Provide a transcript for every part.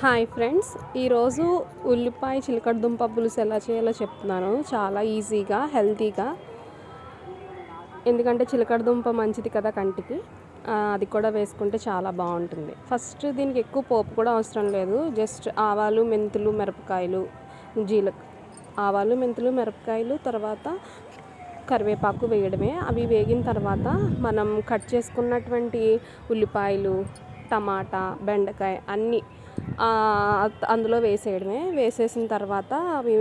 Hi friends ఈరోజు ఉల్లిపాయ చిలకడ దుంప పులుసు ఎలా చేయాలో చెప్తున్నాను. చాలా ఈజీగా హెల్తీగా. ఎందుకంటే చిలకడ దుంప మంచిది కదా కంటికి. అది కూడా వేసుకుంటే చాలా బాగుంటుంది. ఫస్ట్ దీనికి ఎక్కువ పోపు కూడా అవసరం లేదు. జస్ట్ ఆవాలు మెంతులు మిరపకాయలు జీలక ఆవాలు మెంతులు మిరపకాయలు తర్వాత కరివేపాకు వేయడమే. అవి వేగిన తర్వాత మనం కట్ చేసుకున్నటువంటి ఉల్లిపాయలు టమాటా బెండకాయ అన్నీ అందులో వేసేయడమే. వేసేసిన తర్వాత అవి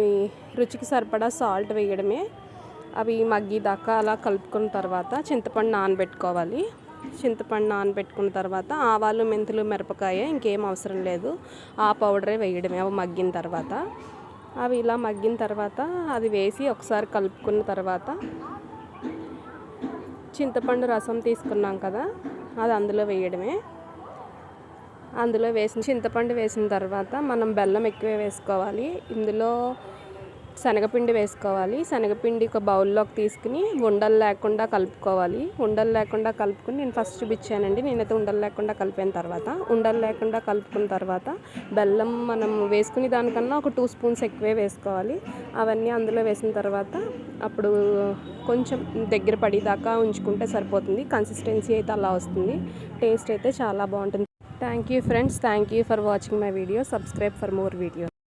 రుచికి సరిపడా సాల్ట్ వేయడమే. అవి మగ్గి దాకా అలా కలుపుకున్న తర్వాత చింతపండు నానబెట్టుకోవాలి. చింతపండు నానబెట్టుకున్న తర్వాత ఆవాలు మెంతులు మిరపకాయ ఇంకేం అవసరం లేదు. ఆ పౌడరే వేయడమే అవి మగ్గిన తర్వాత. అవి ఇలా మగ్గిన తర్వాత అది వేసి ఒకసారి కలుపుకున్న తర్వాత చింతపండు రసం తీసుకున్నాం కదా అది అందులో వేయడమే. అందులో వేసిన చింతపండు వేసిన తర్వాత మనం బెల్లం ఎక్కువ వేసుకోవాలి. ఇందులో శనగపిండి వేసుకోవాలి. శనగపిండి ఒక బౌల్లోకి తీసుకుని ఉండలు లేకుండా కలుపుకోవాలి. ఉండలు లేకుండా కలుపుకుని నేను ఫస్ట్ చూపించానండి. నేనైతే ఉండలు లేకుండా కలిపిన తర్వాత ఉండలు లేకుండా కలుపుకున్న తర్వాత బెల్లం మనం వేసుకునే దానికన్నా ఒక టూ స్పూన్స్ ఎక్కువే వేసుకోవాలి. అవన్నీ అందులో వేసిన తర్వాత అప్పుడు కొంచెం దగ్గర పడేదాకా ఉంచుకుంటే సరిపోతుంది. కన్సిస్టెన్సీ అయితే అలా వస్తుంది. టేస్ట్ అయితే చాలా బాగుంటుంది. Thank you friends. Thank you for watching my video. Subscribe for more videos.